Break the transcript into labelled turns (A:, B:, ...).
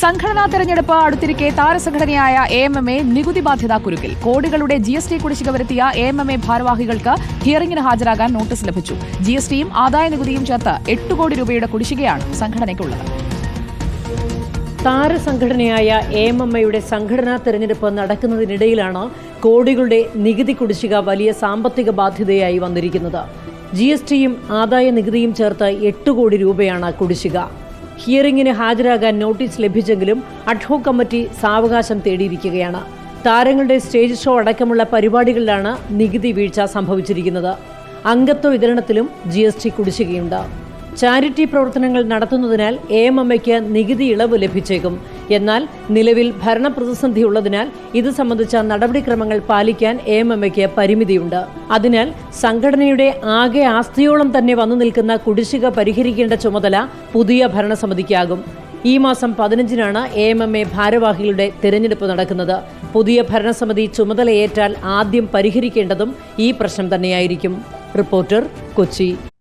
A: സംഘടനാ തെരഞ്ഞെടുപ്പ് അടുത്തിരിക്കെ താരസംഘടനയായ എ എം എം എ നികുതി ബാധ്യതാ കുരുക്കിൽ. കോടികളുടെ ജി എസ് ടി കുടിശ്ശിക വരുത്തിയ എ എം എം എ ഭാരവാഹികൾക്ക് ഹിയറിംഗിന് ഹാജരാകാൻ നോട്ടീസ് ലഭിച്ചു. ജി എസ് ടിയും ആദായ നികുതിയും ചേർത്ത് എട്ട് കോടി രൂപയുടെ കുടിശ്ശികയാണ് സംഘടനയ്ക്കുള്ളത്.
B: താരസംഘടനയായ എ എം എം എയുടെ സംഘടനാ തെരഞ്ഞെടുപ്പ് നടക്കുന്നതിനിടയിലാണ് കോടികളുടെ നികുതി കുടിശ്ശിക വലിയ സാമ്പത്തിക ബാധ്യതയായി വന്നിരിക്കുന്നത്. ജി എസ് ടിയും ആദായ നികുതിയും ചേർത്ത് എട്ട് കോടി രൂപയാണ് കുടിശ്ശിക. ഹിയറിംഗിന് ഹാജരാകാൻ നോട്ടീസ് ലഭിച്ചെങ്കിലും അഡ്ഹോ കമ്മിറ്റി സാവകാശം തേടിയിരിക്കുകയാണ്. താരങ്ങളുടെ സ്റ്റേജ് ഷോ അടക്കമുള്ള പരിപാടികളിലാണ് നികുതി വീഴ്ച സംഭവിച്ചിരിക്കുന്നത്. അംഗത്വ വിതരണത്തിലും ജി എസ് ടി കുടിശ്ശികയുണ്ട്. ചാരിറ്റി പ്രവർത്തനങ്ങൾ നടത്തുന്നതിനാൽ എ എം എമ്മയ്ക്ക് നികുതി ഇളവ് ലഭിച്ചേക്കും. എന്നാൽ നിലവിൽ ഭരണ ഉള്ളതിനാൽ ഇത് സംബന്ധിച്ച നടപടിക്രമങ്ങൾ പാലിക്കാൻ എ എം എമ്മയ്ക്ക് പരിമിതിയുണ്ട്. അതിനാൽ സംഘടനയുടെ ആകെ ആസ്തിയോളം തന്നെ വന്നു നിൽക്കുന്ന കുടിശ്ശിക പരിഹരിക്കേണ്ട ചുമതല പുതിയ ഭരണസമിതിക്കാകും. ഈ മാസം പതിനഞ്ചിനാണ് എ എം എം എ ഭാരവാഹികളുടെ തിരഞ്ഞെടുപ്പ് നടക്കുന്നത്. പുതിയ ഭരണസമിതി ചുമതലയേറ്റാൽ ആദ്യം പരിഹരിക്കേണ്ടതും ഈ പ്രശ്നം തന്നെയായിരിക്കും. റിപ്പോർട്ടർ കൊച്ചി.